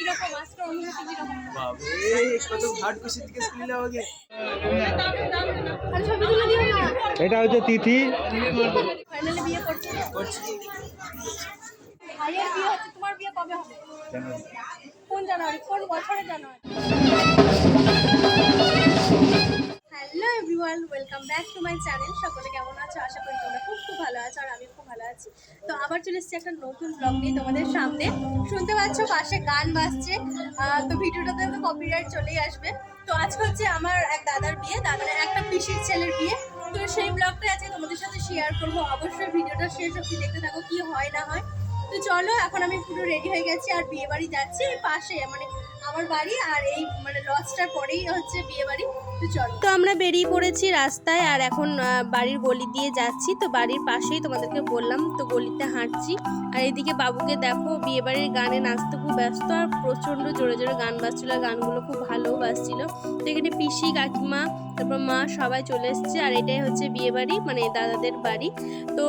কীরকম? অনুভূতি কীরকম? কত এটা হচ্ছে তিথি। ফাইনালি বিয়ে করছ? করছি। ভাইয়ের বিয়ে হচ্ছে তোমার বিয়ে কবে হবে? কোন জানুয়ারি? কোন বছরের জানুয়ারি? Hello everyone welcome back to my channel সকলে কেমন আছো? আশা করি তোমরা খুব খুব ভালো আছো আর আমি খুব আছি। তো আবার চলে এসেছি একটা নতুন ব্লগ নিয়ে তোমাদের সামনে। শুনতে পাচ্ছ, পাশে গান বাজছে। তো ভিডিওটাতে তো কপিরাইট চলেই আসবে। তো আজ হচ্ছে আমার এক দাদার বিয়ে দাদার একটা পিসির ছেলের বিয়ে। তো সেই ব্লগটা আজকে তোমাদের সাথে শেয়ার করব। অবশ্যই ভিডিওটা শেষ অবধি দেখতে থাকো, কি হয় না হয়। তো চলো, এখন আমি পুরো রেডি হয়ে গেছি আর বিয়ে বাড়ি যাচ্ছি পাশে মানে আমার বাড়ি আর এই মানে লজটার পরেই হচ্ছে বিয়ে বাড়ি তো আমরা বেরিয়ে পড়েছি রাস্তায় আর এখন বাড়ির গলি দিয়ে যাচ্ছি। তো বাড়ির পাশেই তোমাদেরকে বললাম, তো গলিতে হাঁটছি। আর এদিকে বাবুকে দেখো বিয়ে বাড়ির গানে নাচতে খুব ব্যস্ত আর প্রচণ্ড জোরে জোরে গান বাজছিল আর গানগুলো খুব ভালোও বাজছিল। তো এখানে পিসি, কাকিমা, তারপর মা সবাই চলে এসছে আর এটাই হচ্ছে বিয়ে বাড়ি মানে দাদাদের বাড়ি। তো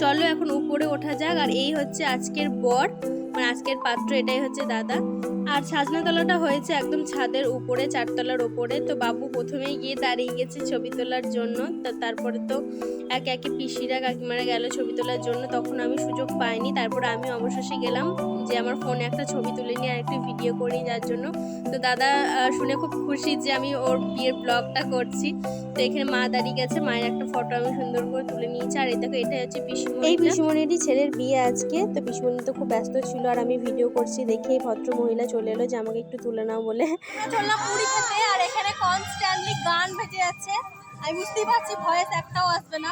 চলো এখন উপরে ওঠা যাক, আর এই হচ্ছে আজকের বর। মানে আজকের পাত্র এটাই হচ্ছে দাদা। আর সাজনাতলাটা হয়েছে একদম ছাদের উপরে, চারতলার উপরে তো বাবু প্রথমেই গিয়ে দাঁড়িয়ে গেছে ছবি তোলার জন্য। তো তারপরে তো এক একে পিসিরা, কাকিমারা গেল ছবি তোলার জন্য। তখন আমি সুযোগ পাইনি। তারপরে আমি অবশেষে গেলাম যে আমার ফোনে একটা ছবি তুলে নিয়ে আর একটু ভিডিও করি যার জন্য। তো দাদা শুনে খুব খুশি যে আমি ওর বিয়ের ব্লগটা করছি। তো এখানে মা দাঁড়িয়ে গেছে। মায়ের একটা ফটো আমি সুন্দর করে তুলে নিয়েছি। আর এই দেখো এটা হচ্ছে পিসিমণি এই পিসিমণিরই ছেলের বিয়ে আজকে। তো পিসিমণি তো খুব ব্যস্ত ছিল আর আমি ভিডিও করছি দেখেই ভদ্র মহিলা এলো যে আমাকে একটু তুলে নাও বলে। মুড়ি খেতে, আর এখানে কনস্ট্যান্টলি গান ভেজে যাচ্ছে। আমি বুঝতেই পারছি ভয়েস একটাও আসবে না।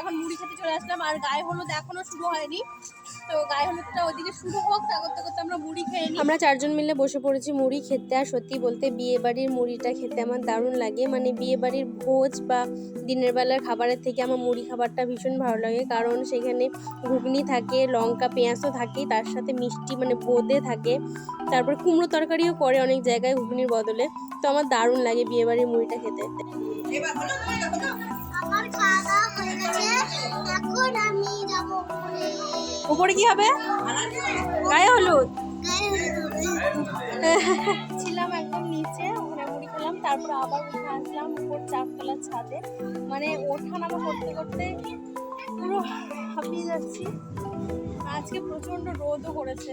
এখন মুড়ি খেতে চলে আসলাম, আর গায়ে হলুদ এখনও শুরু হয়নি। তো গায়ে হলুদটা ওইদিকে শুরু হোক তা করতে করতে আমরা মুড়ি খেয়ে নিই। আমরা চারজন মিলে বসে পড়েছি মুড়ি খেতে আর সত্যি বলতে বিয়ে বাড়ির মুড়িটা খেতে আমার দারুণ লাগে। মানে বিয়ে বাড়ির ভোজ বা দিনের বেলার খাবারের থেকে আমার মুড়ি খাবারটা ভীষণ ভালো লাগে। কারণ সেখানে ঘুগনি থাকে লঙ্কা পেঁয়াজও থাকে তার সাথে মিষ্টি মানে বোঁদে থাকে। তারপর কুমড়ো তরকারিও করে অনেক জায়গায় ঘুগনির বদলে। তো আমার দারুণ লাগে বিয়ে বাড়ির মুড়িটা খেতে। আমার খাওয়া হয়ে গেছে। এখন আমি যাব উপরে উপরে কি হবে? গায়ে হলুদ। ছিলাম একদম নিচে ওখানে মুড়ি খেলাম তারপর আবার উঠে আসলাম উপর চারতলার ছাদে। মানে ওঠা নামা করতে করতে পুরো হাঁপিয়ে যাচ্ছি। আজকে প্রচণ্ড রোদও করেছে।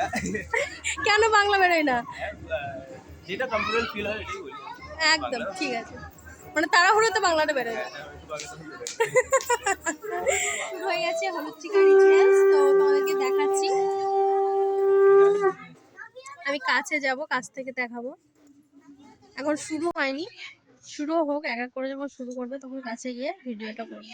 কেন বাংলা বেরোয় না? যেটা কমফোর্টেবল ফিল হয় এটাই বলি। একদম ঠিক আছে। মানে তাড়াহুড়োতে বাংলাটা বেরোয় না। হয়ে গেছে হলুদ চিকেন রিচুয়ালস তো তোমাদেরকে দেখাচ্ছি। আমি কাছে যাব কাছ থেকে দেখাবো। এখন শুরু হয়নি। শুরু হোক এক এক করে যখন শুরু করবে তখন কাছে গিয়ে ভিডিওটা করব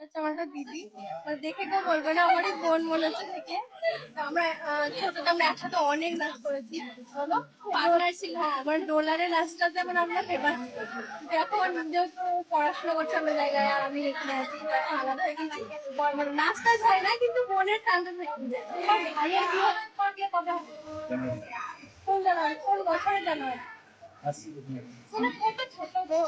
আচ্ছা আমার দিদি। মানে দেখে কেউ বলবে না আমারই বোন মনে হচ্ছে দেখে। আমরা ছোটতে আমরা একসাথে অনেক নাচ করেছি। বলো পার্টনার ছিল হ্যাঁ আমার ডোলারের নাচটা যেমন আমরা ফেমাস। এখন যেহেতু পড়াশোনা করছে অন্য জায়গায় আর আমি এখানে আছি আলাদা হয়ে গেছি। মানে নাচটা যায় না কিন্তু বোনের টানটা কোন জানুয়ারি কোন বছরের জানুয়ারি? মানে ছোট গো।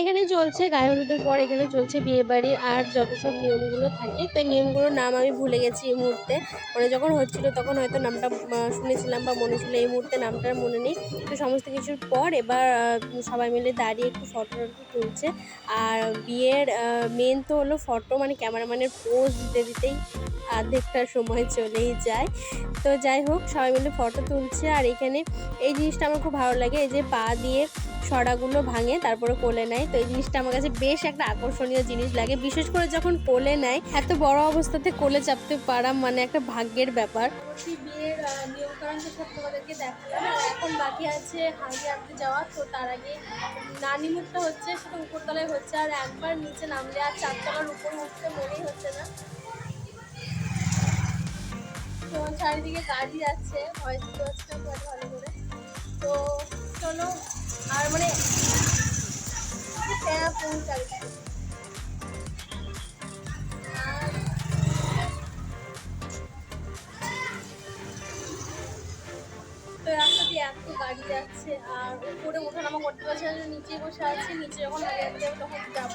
এখানে চলছে গায়ে হলুদের পর এখানে চলছে বিয়ে বাড়ি আর যত সব নিয়মগুলো থাকে, তো নিয়মগুলোর নাম আমি ভুলে গেছি এই মুহূর্তে। মানে যখন হচ্ছিল তখন হয়তো নামটা শুনেছিলাম বা মনে ছিল এই মুহূর্তে নামটা মনে নেই। তো সমস্ত কিছুর পর এবার সবাই মিলে দাঁড়িয়ে একটু ফটো তুলছে। আর বিয়ের মেন তো হলো ফটো মানে ক্যামেরাম্যানের পোজ দিতে দিতেই অর্ধেকটা সময় চলেই যায়। তো যাই হোক, সবাই মিলে ফটো তুলছে। আর এখানে এই জিনিসটা আমার খুব ভালো লাগে, এই যে পা দিয়ে সরাগুলো ভাঙে, তারপরে কোলে নেয়। তো এই জিনিসটা আমার কাছে বেশ একটা আকর্ষণীয় জিনিস লাগে। বিশেষ করে যখন কোলে নেয়, এত বড় অবস্থাতে কোলে চাপতে পারা মানে একটা ভাগ্যের ব্যাপার। বাকি আছে তো তার আগে হচ্ছে, সেটা উপরতলায় হচ্ছে। আর একবার নিচে নামলে আর মনেই হচ্ছে না। তো চারিদিকে গাড়ি খুব একটা ভালো করে। তো চলো আর মানে উপরে ওঠানামা করতে পারছি না নিচে বসে আছি, নিচে যখন যাব তখন যাব।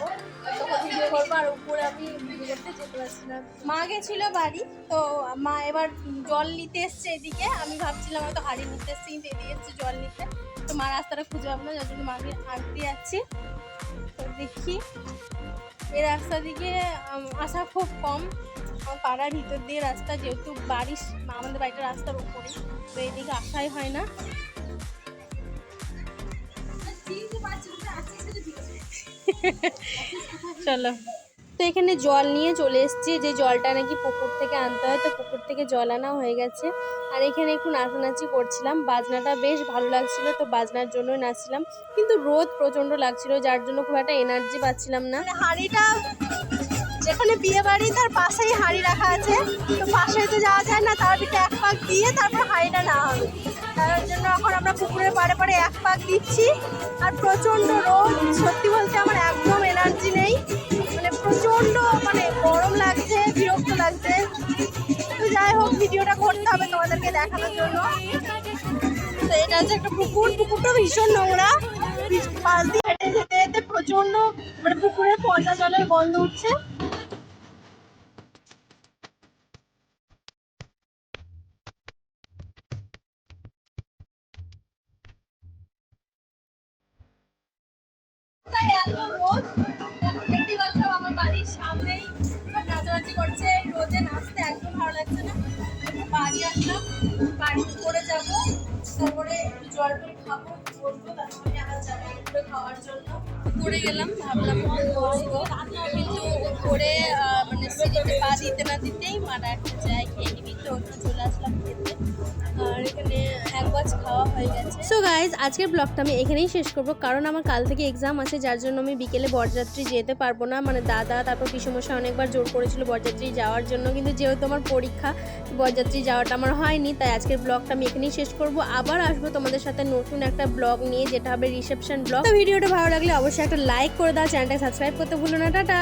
তখন ভিডিও করব, আর উপরে আমি করতে যেতে পারছি না। মা গেছিল বাড়ি, তো মা এবার জল নিতে এসছে এদিকে। আমি ভাবছিলাম হয়তো হাড়ি নিতে এসছে, কিন্তু এদিকে এসছে জল নিতে। তো মা রাস্তাটা খুঁজে পাবো না, যার জন্য মাকে আনতে যাচ্ছি তো দেখি, এই রাস্তা দিকে আসা খুব কম। আমার পাড়ার ভিতর দিয়ে রাস্তা, যেহেতু বাড়ির, আমাদের বাড়িটা রাস্তার উপরে তো এইদিকে আসাই হয় না। চলো। তো এখানে জল নিয়ে চলে এসেছি। যে জলটা নাকি পুকুর থেকে আনতে হয়, তো পুকুর থেকে জল আনা হয়ে গেছে। আর এখানে একটু নাচানাচি করছিলাম। বাজনাটা বেশ ভালো লাগছিল, তো বাজনার জন্য নাচছিলাম। কিন্তু রোদ প্রচণ্ড লাগছিল, যার জন্য খুব একটা এনার্জি পাচ্ছিলাম না। হাঁড়িটা, যেখানে বিয়ে বাড়ি, তার পাশেই হাঁড়ি রাখা আছে। তো পাশে তো যাওয়া যায় না, তার ভিতরে এক পাক দিয়ে তারপর হাঁড়িটা নেওয়া হবে। তার জন্য এখন আমরা পুকুরের পাড়ে পাড়ে এক পাক দিচ্ছি। আর প্রচণ্ড রোদ, সত্যি বলতে আমার একদম এনার্জি নেই। মানে প্রচণ্ড মানে গরম লাগছে, বিরক্ত লাগছে। তো যাই হোক, ভিডিওটা করতে হবে তোমাদেরকে দেখানোর জন্য। তো এটা হচ্ছে একটা পুকুর। পুকুরটা ভীষণ নোংরা। পাশ দিয়ে হেঁটে যেতে যেতে প্রচণ্ড মানে পুকুরের পচা জলের গন্ধ উঠছে। রোদ দেখতে আমার বাড়ির সামনেই সব নাচানাচি করছে রোদে নাচতে, একদম ভালো লাগছে না। বাড়ি আসলাম, বাড়ি করে যাব, তারপরে জল টল খাব খাওয়ার জন্য। উপরে গেলাম, ভাবলাম বসবো। উপরে মানে দিতে না দিতেই মারা একটা যায়, খেয়ে নিবি তো চলে আসলাম খেতে। আর এখানে সো গাইজ আজকের ব্লগটা আমি এখানেই শেষ করব। কারণ আমার কাল থেকে এক্সাম আছে, যার জন্য আমি বিকেলে বরযাত্রী যেতে পারব না। মানে দাদা, তারপর পিসমশাই অনেকবার জোর করেছিল বরযাত্রী যাওয়ার জন্য। কিন্তু যেহেতু আমার পরীক্ষা, বরযাত্রী যাওয়াটা আমার হয়নি, তাই আজকের ব্লগটা আমি এখানেই শেষ করব। আবার আসব তোমাদের সাথে নতুন একটা ব্লগ নিয়ে, যেটা হবে রিসেপশন ব্লগ তো ভিডিওটা ভালো লাগলে অবশ্যই একটা লাইক করে দাও চ্যানেলটা সাবস্ক্রাইব করতে ভুলো না। টাটা!